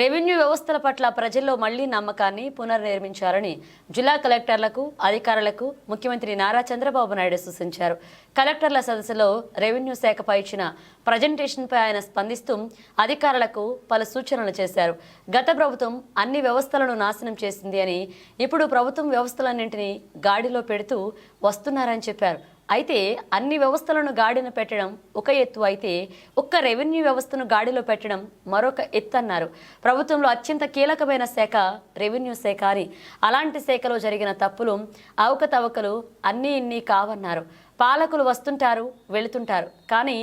Revenue వ్యవస్థల పట్ల ప్రజల్లో మళ్ళీ నమ్మకాన్ని పునర్నిర్మించాలని జిల్లా కలెక్టర్లకు అధికారులకు ముఖ్యమంత్రి నారా చంద్రబాబు నాయుడు సూచించారు. కలెక్టర్ల సదస్సులో రెవెన్యూ శాఖపై ఇచ్చిన ప్రజెంటేషన్పై ఆయన స్పందిస్తూ అధికారులకు పలు సూచనలు చేశారు. గత ప్రభుత్వం అన్ని వ్యవస్థలను నాశనం చేసింది అని ఇప్పుడు ప్రభుత్వం వ్యవస్థలన్నింటినీ గాడిలో పెడుతూ వస్తున్నారని చెప్పారు. అయితే అన్ని వ్యవస్థలను గాడిన పెట్టడం ఒక ఎత్తు అయితే ఒక్క రెవెన్యూ వ్యవస్థను గాడిలో పెట్టడం మరొక ఎత్తు అన్నారు. ప్రభుత్వంలో అత్యంత కీలకమైన శాఖ రెవెన్యూ శాఖ అని. అలాంటి శాఖలో జరిగిన తప్పులు అవకతవకలు అన్నీ ఇన్ని కావన్నారు. పాలకులు వస్తుంటారు వెళుతుంటారు. కానీ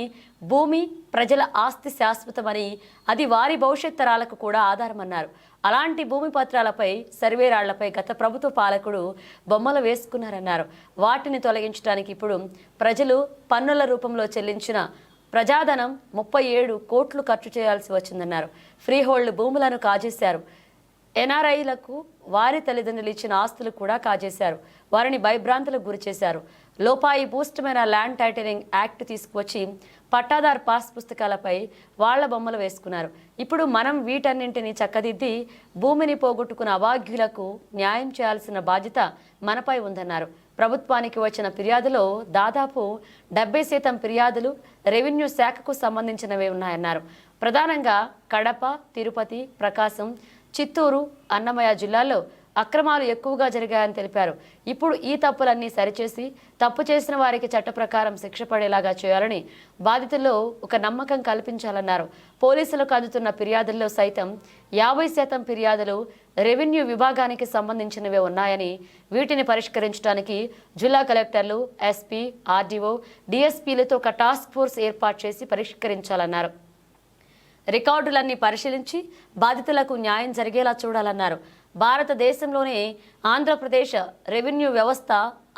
భూమి ప్రజల ఆస్తి శాశ్వతమని అది వారి భవిష్యత్ తరాలకు కూడా ఆధారమన్నారు. అలాంటి భూమి పత్రాలపై సర్వేరాళ్ళపై గత ప్రభుత్వ పాలకుడు బొమ్మలు వేసుకున్నారన్నారు. వాటిని తొలగించడానికి ఇప్పుడు ప్రజలు పన్నుల రూపంలో చెల్లించిన ప్రజాధనం ముప్పై ఏడు కోట్లు ఖర్చు చేయాల్సి వచ్చిందన్నారు. ఫ్రీహోల్డ్ భూములను కాజేశారు. ఎన్ఆర్ఐలకు వారి తల్లిదండ్రులు ఇచ్చిన ఆస్తులు కూడా కాజేశారు. వారిని భయభ్రాంతులకు గురి చేశారు లోపాయి భూష్టమైన ల్యాండ్ టైటరింగ్ యాక్ట్ తీసుకువచ్చి పట్టాదార్ పాస్ పుస్తకాలపై వాళ్ళ బొమ్మలు వేసుకున్నారు. ఇప్పుడు మనం వీటన్నింటినీ చక్కదిద్ది భూమిని పోగొట్టుకున్న అభాగ్యులకు న్యాయం చేయాల్సిన బాధ్యత మనపై ఉందన్నారు. ప్రభుత్వానికి వచ్చిన ఫిర్యాదులో దాదాపు డెబ్బై శాతం ఫిర్యాదులు రెవెన్యూ శాఖకు సంబంధించినవే ఉన్నాయన్నారు. ప్రధానంగా కడప తిరుపతి ప్రకాశం చిత్తూరు అన్నమయ్య జిల్లాల్లో అక్రమాలు ఎక్కువగా జరిగాయని తెలిపారు. ఇప్పుడు ఈ తప్పులన్నీ సరిచేసి తప్పు చేసిన వారికి చట్ట ప్రకారం శిక్ష పడేలాగా చేయాలని బాధితుల్లో ఒక నమ్మకం కల్పించాలన్నారు. పోలీసులకు అందుతున్న ఫిర్యాదుల్లో సైతం యాభై శాతం ఫిర్యాదులు రెవెన్యూ విభాగానికి సంబంధించినవే ఉన్నాయని వీటిని పరిష్కరించడానికి జిల్లా కలెక్టర్లు ఎస్పీ ఆర్డీఓ డిఎస్పీలతో ఒక టాస్క్ ఫోర్స్ ఏర్పాటు చేసి పరిష్కరించాలన్నారు. రికార్డులన్నీ పరిశీలించి బాధితులకు న్యాయం జరిగేలా చూడాలన్నారు. భారతదేశంలోనే ఆంధ్రప్రదేశ్ రెవెన్యూ వ్యవస్థ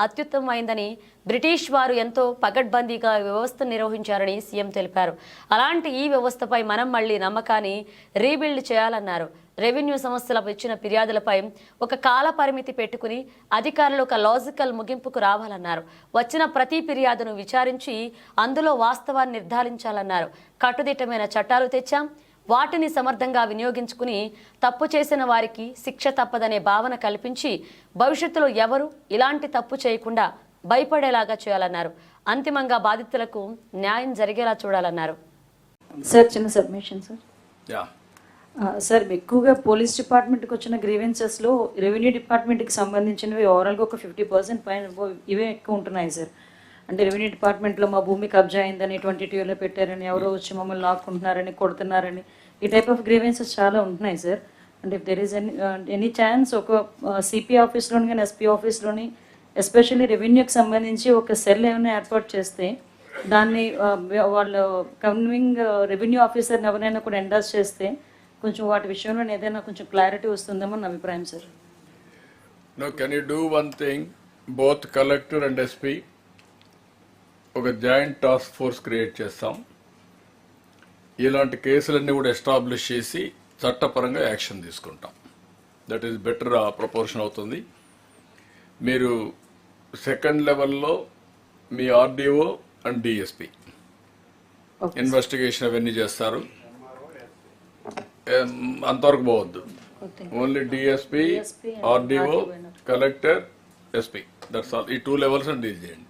అత్యుత్తమమైందని బ్రిటిష్ వారు ఎంతో పకడ్బందీగా వ్యవస్థ నిర్వహించారని సీఎం తెలిపారు. అలాంటి ఈ వ్యవస్థపై మనం మళ్ళీ నమ్మకాన్ని రీబిల్డ్ చేయాలన్నారు. రెవెన్యూ సంస్థల ఇచ్చిన ఫిర్యాదులపై ఒక కాల పరిమితి పెట్టుకుని అధికారులు ఒక లాజికల్ ముగింపుకు రావాలన్నారు. వచ్చిన ప్రతి ఫిర్యాదును విచారించి అందులో వాస్తవాన్ని నిర్ధారించాలన్నారు. కట్టుదిట్టమైన చట్టాలు తెచ్చాం. వాటిని సమర్థంగా వినియోగించుకుని తప్పు చేసిన వారికి శిక్ష తప్పదనే భావన కల్పించి భవిష్యత్తులో ఎవరు ఇలాంటి తప్పు చేయకుండా భయపడేలాగా చేయాలన్నారు. అంతిమంగా బాధితులకు న్యాయం జరిగేలా చూడాలన్నారు. సార్ చిన్న సబ్మిషన్ సార్. సార్ ఎక్కువగా పోలీస్ డిపార్ట్మెంట్కి వచ్చిన గ్రీవెన్సెస్లో రెవెన్యూ డిపార్ట్మెంట్కి సంబంధించినవి ఓవరాల్గా ఒక ఫిఫ్టీ పర్సెంట్ పైన ఇవే- ఇవే ఎక్కువ ఉంటున్నాయి సార్. అంటే రెవెన్యూ డిపార్ట్మెంట్లో మా భూమి కబ్జా అయిందని ట్వంటీ టూలో పెట్టారని ఎవరో వచ్చి మమ్మల్ని లాక్కుంటున్నారని కొడుతున్నారని ఈ టైప్ ఆఫ్ గ్రీవెన్సెస్ చాలా ఉంటున్నాయి సార్ అంటే if there is any any chance ఒక uh, సిపి ఆఫీస్లోని కానీ ఎస్పీ ఆఫీస్లోని ఎస్పెషల్లీ రెవెన్యూకి సంబంధించి ఒక సెల్ ఏమైనా ఏర్పాటు చేస్తే దాన్ని uh, వాళ్ళు కన్వింగ్ uh, రెవెన్యూ ఆఫీసర్ని ఎవరైనా కూడా ఎండాస్ చేస్తే కొంచెం వాటి విషయంలో ఏదైనా కొంచెం క్లారిటీ వస్తుందేమో నా అభిప్రాయం sir no can you do one thing both collector and SP ఒక జాయింట్ టాస్క్ ఫోర్స్ క్రియేట్ చేస్తాం. ఇలాంటి కేసులన్నీ కూడా ఎస్టాబ్లిష్ చేసి చట్టపరంగా యాక్షన్ తీసుకుంటాం. దట్ ఈస్ బెటర్ ప్రపోర్షన్ అవుతుంది. మీరు సెకండ్ లెవెల్లో మీ ఆర్డీఓ అండ్ డిఎస్పి ఇన్వెస్టిగేషన్ అవన్నీ చేస్తారు. అంతవరకు పోవద్దు. Only DSP RDO. Collector SP that's all ఈ టూ లెవెల్స్ డీల్ చేయండి.